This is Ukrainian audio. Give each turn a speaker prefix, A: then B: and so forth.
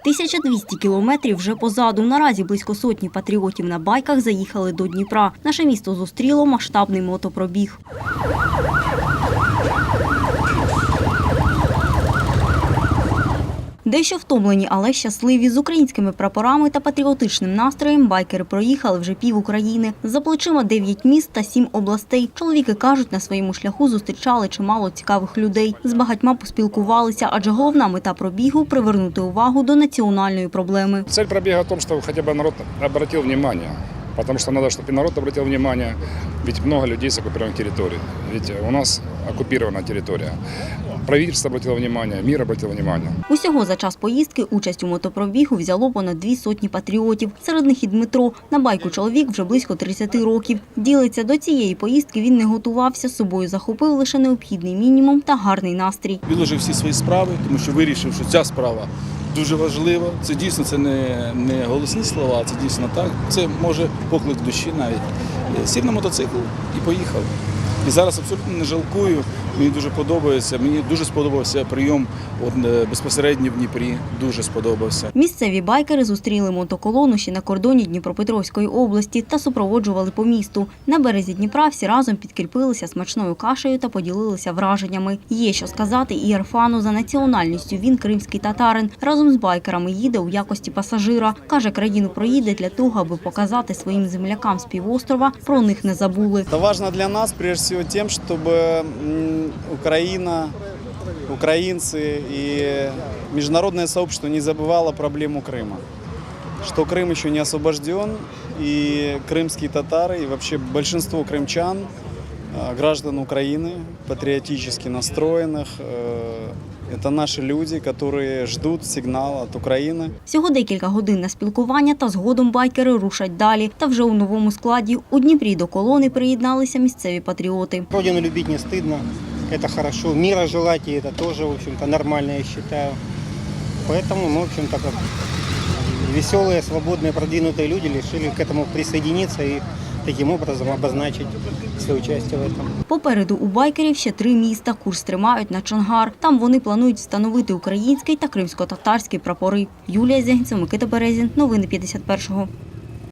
A: 1200 кілометрів вже позаду. Наразі близько сотні патріотів на байках заїхали до Дніпра. Наше місто зустріло масштабний мотопробіг. Дещо втомлені, але щасливі з українськими прапорами та патріотичним настроєм байкери проїхали вже пів України. За плечима 9 міст та 7 областей. Чоловіки кажуть, на своєму шляху зустрічали чимало цікавих людей. З багатьма поспілкувалися, адже головна мета пробігу привернути увагу до національної проблеми.
B: Цель пробега в том, что хотя бы народ обратил внимание. Потому что надо, чтобы и народ обратил внимание. Ведь много людей с оккупированных территорий. Ведь у нас оккупирована территория. Правительство обратило внимание, мир обратил внимание.
A: Усього за час поїздки участь у мотопробігу взяло понад дві сотні патріотів. Серед них і Дмитро. На байку чоловік вже близько 30 років. Ділиться, до цієї поїздки він не готувався, з собою захопив лише необхідний мінімум та гарний настрій.
C: Відложив всі свої справи, тому що вирішив, що ця справа дуже важливо. Це дійсно це не, не голосні слова, це дійсно так. Це може поклик душі навіть. Сів на мотоцикл і поїхав. І зараз абсолютно не жалкую. Мені дуже подобається. Мені дуже сподобався прийом от, е, безпосередньо в Дніпрі. Дуже сподобався.
A: Місцеві байкери зустріли мотоколону ще на кордоні Дніпропетровської області та супроводжували по місту. На березі Дніпра всі разом підкріпилися смачною кашею та поділилися враженнями. Є що сказати і Ерфану за національністю. Він кримський татарин. Разом з байкерами їде у якості пасажира. Каже, країну проїде для того, аби показати своїм землякам з півострова про них не забули.
D: Это важно для нас прежде всего тем, чтобы м, Украина, украинцы и международное сообщество не забывало проблему Крыма. Что Крым еще не освобожден, и крымские татары, и вообще большинство крымчан, э, граждан Украины, патриотически настроенных, э, это наши люди, которые ждут сигнала от Украины.
A: Всього декілька годин на спілкування та згодом байкери рушать далі. Та вже у новому складі у Дніпрі до колони приєдналися місцеві патріоти.
E: Родину любить не стыдно, это хорошо. Мира желать, и это тоже, в общем-то, нормально, я считаю. Поэтому мы, в общем-то, как веселые, свободные, продвинутые люди решили к этому присоединиться и таким образом обозначить все участие в этом.
A: Попереду у байкерів ще три міста. Курс тримають на Чонгар. Там вони планують встановити український та кримсько-татарський прапори. Юлія Зягінцев, Микита Березін. Новини 51-го.